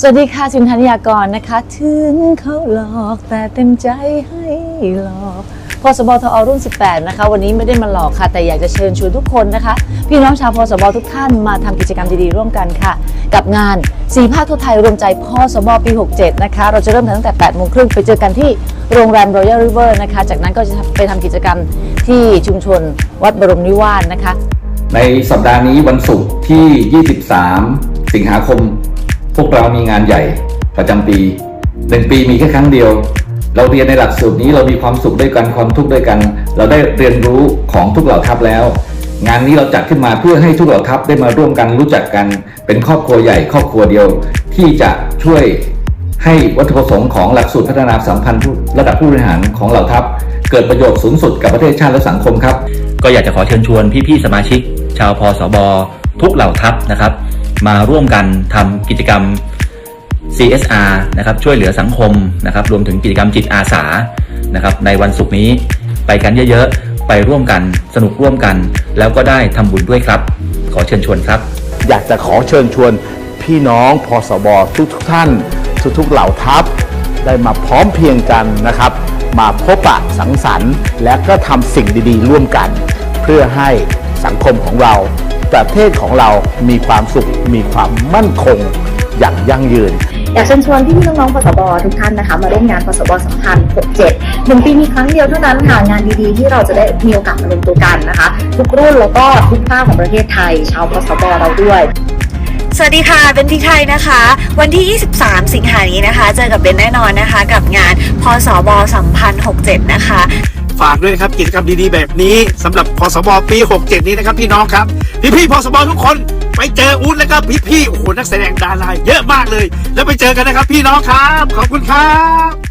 สวัสดีค่ะสินธนิยากรนะคะ ถึงเขาหลอกแต่เต็มใจให้หลอกพสบทอรุ่น 18 นะคะ วันนี้ไม่ได้มาหลอกค่ะ แต่อยากจะเชิญชวนทุกคนนะคะ พี่น้องชาวพสบทุกท่านมาทำกิจกรรมดีๆร่วมกันค่ะ กับงานสีภาคทั่วไทยรวมใจพสบปี 67 นะคะ เราจะเริ่มตั้งแต่8โมงครึ่งไปเจอกันที่โรงแรม Royal River นะคะ จากนั้นก็จะไปทำกิจกรรมที่ชุมชนวัดบรมนิวาสนะคะ ในสัปดาห์นี้วันศุกร์ที่ 23 สิงหาคม พวกเรามีงานใหญ่ประจำปีหนึ่งปีมีแค่ครั้งเดียว เราเรียนในหลักสูตรนี้เรามีความสุขด้วยกันความทุกข์ด้วยกัน เราได้เรียนรู้ของทุกเหล่าทัพแล้ว งานนี้เราจัดขึ้นมาเพื่อให้ทุกเหล่าทัพได้มาร่วมกันรู้จักกัน เป็นครอบครัวใหญ่ครอบครัวเดียว ที่จะช่วยให้วัตถุประสงค์ของหลักสูตรพัฒนาสัมพันธ์ระดับผู้บริหารของเหล่าทัพ เกิดประโยชน์สูงสุดกับประเทศชาติและสังคมครับ ก็อยากจะขอเชิญชวนพี่ๆสมาชิก ชาวพสบทุกเหล่าทัพนะครับ มาร่วมกันทำกิจกรรม CSR นะครับช่วยเหลือสังคมนะครับรวมถึงกิจกรรมจิตอาสานะครับในวันศุกร์นี้ไปกันเยอะๆ ไปร่วมกันสนุกร่วมกัน แล้วก็ได้ทำบุญด้วยครับ ขอเชิญชวนครับ อยากจะขอเชิญชวนพี่น้องพสบทุกทุกๆท่านทุกๆเหล่าทัพ ได้มาพร้อมเพียงกันนะครับ มาพบปะสังสรรค์ และก็ทำสิ่งดีๆ ร่วมกัน เพื่อให้สังคมของเรา ประเทศของเรามีความสุข มีความมั่นคงอย่างยั่งยืน อยากเชิญชวนพี่ๆน้องๆพสบทุกท่านนะคะ มาร่วมงานพสบสัมพันธ์67หนึ่งปีมีครั้งเดียวเท่านั้นค่ะงานดีๆ ที่เราจะได้มีโอกาสมารวมตัวกันนะคะ ทุกรุ่นแล้วก็ทุกภาคของประเทศไทย ชาวพสบเราด้วยสวัสดีค่ะ เป็นพี่ไทยนะคะ วันที่ 23 สิงหานี้นะคะ เจอกับเบนแน่นอนนะคะ กับงานพสบสัมพันธ์67 นะคะ ฝากด้วยนะครับกิจกรรมดีๆแบบนี้สำหรับพสบปี 67 นี้นะครับพี่น้องครับ พี่ๆพสบทุกคนไปเจออุ้นแล้วก็พี่ๆโอ้โหนักแสดงดาราเยอะมากเลย แล้วไปเจอกันนะครับพี่น้องครับ ขอบคุณครับ